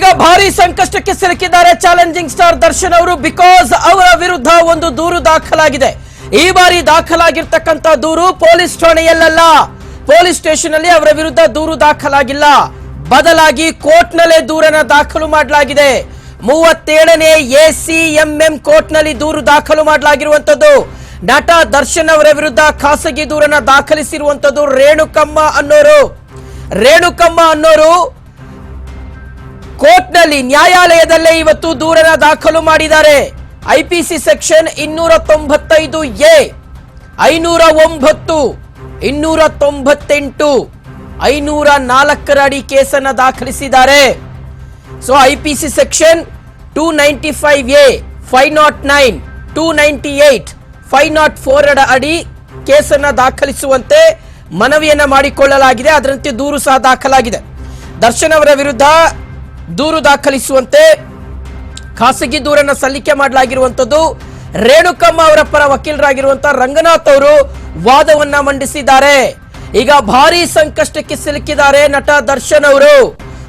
ಈಗ ಭಾರಿ ಸಂಕಷ್ಟಕ್ಕೆ ಸಿಲುಕಿದ್ದಾರೆ ಚಾಲೆಂಜಿಂಗ್ ಸ್ಟಾರ್ ದರ್ಶನ್ ಅವರು ಬಿಕಾಸ್ ಅವರ ವಿರುದ್ಧ ಒಂದು ದೂರು ದಾಖಲಾಗಿದೆ. ಈ ಬಾರಿ ದಾಖಲಾಗಿರ್ತಕ್ಕಂತ ದೂರು ಪೊಲೀಸ್ ಠಾಣೆಯಲ್ಲ ಪೊಲೀಸ್ ಸ್ಟೇಷನ್ ಅಲ್ಲಿ ಅವರ ವಿರುದ್ಧ ದೂರು ದಾಖಲಾಗಿಲ್ಲ. ಬದಲಾಗಿ ಕೋರ್ಟ್ ನಲ್ಲೇ ದೂರನ್ನ ದಾಖಲು ಮಾಡಲಾಗಿದೆ. ಮೂವತ್ತೇಳನೇ ಕೋರ್ಟ್ನಲ್ಲಿ ದೂರು ದಾಖಲು ಮಾಡಲಾಗಿರುವಂತದ್ದು ನಟ ದರ್ಶನ್ ಅವರ ವಿರುದ್ಧ ಖಾಸಗಿ ದೂರನ್ನ ದಾಖಲಿಸಿರುವಂತದ್ದು ರೇಣುಕಮ್ಮ ಅನ್ನೋರು. ರೇಣುಕಮ್ಮ ಅನ್ನೋರು ಕೋರ್ಟ್ನಲ್ಲಿ ನ್ಯಾಯಾಲಯದಲ್ಲೇ ಇವತ್ತು ದೂರನ ದಾಖಲು ಮಾಡಿದ್ದಾರೆ. ಐಪಿಸಿ ಸೆಕ್ಷನ್ ಇನ್ನೂರ ತೊಂಬತ್ತೈದು ಎ ಐನೂರ ಒಂಬತ್ತು ಇನ್ನೂರ ತೊಂಬತ್ತೆಂಟು ಐನೂರ ನಾಲ್ಕರ ಅಡಿ ಕೇಸನ್ನ ದಾಖಲಿಸಿದ್ದಾರೆ. So, IPC section two ninety five A, five nought nine, two ninety eight, five nought four ಅಡಿ ಕೇಸನ್ನ ದಾಖಲಿಸುವಂತೆ ಮನವಿಯನ್ನ ಮಾಡಿಕೊಳ್ಳಲಾಗಿದೆ. ಅದರಂತೆ ದೂರು ಸಹ ದಾಖಲಾಗಿದೆ. ದರ್ಶನ್ ಅವರ ವಿರುದ್ಧ ದೂರು ದಾಖಲಿಸುವಂತೆ ಖಾಸಗಿ ದೂರನ್ನ ಸಲ್ಲಿಕೆ ಮಾಡಲಾಗಿರುವಂತದ್ದು ರೇಣುಕಮ್ಮ ಅವರ ಪರ ವಕೀಲರಾಗಿರುವಂತಹ ರಂಗನಾಥ್ ಅವರು ವಾದವನ್ನ ಮಂಡಿಸಿದ್ದಾರೆ. ಈಗ ಭಾರಿ ಸಂಕಷ್ಟಕ್ಕೆ ಸಿಲುಕಿದ್ದಾರೆ ನಟ ದರ್ಶನ್ ಅವರು.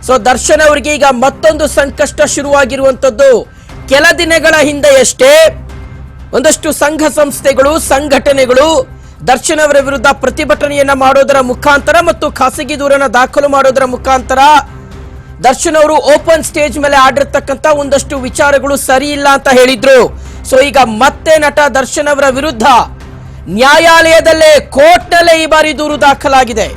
ಸೊ ದರ್ಶನ್ ಅವರಿಗೆ ಈಗ ಮತ್ತೊಂದು ಸಂಕಷ್ಟ ಶುರುವಾಗಿರುವಂತದ್ದು ಕೆಲ ದಿನಗಳ ಹಿಂದೆಯಷ್ಟೇ ಒಂದಷ್ಟು ಸಂಘ ಸಂಸ್ಥೆಗಳು, ಸಂಘಟನೆಗಳು ದರ್ಶನ್ ಅವರ ವಿರುದ್ಧ ಪ್ರತಿಭಟನೆಯನ್ನ ಮಾಡೋದರ ಮುಖಾಂತರ ಮತ್ತು ಖಾಸಗಿ ದೂರನ್ನ ದಾಖಲು ಮಾಡೋದರ ಮುಖಾಂತರ ದರ್ಶನ್ ಅವರು ಓಪನ್ ಸ್ಟೇಜ್ ಮೇಲೆ ಆಡಿರ್ತಕ್ಕಂತ ಒಂದಷ್ಟು ವಿಚಾರಗಳು ಸರಿ ಇಲ್ಲ ಅಂತ ಹೇಳಿದ್ರು. ಸೊ ಈಗ ಮತ್ತೆ ನಟ ದರ್ಶನ್ ಅವರ ವಿರುದ್ಧ ನ್ಯಾಯಾಲಯದಲ್ಲೇ ಕೋರ್ಟ್ನಲ್ಲೇ ಈ ಬಾರಿ ದೂರು ದಾಖಲಾಗಿದೆ.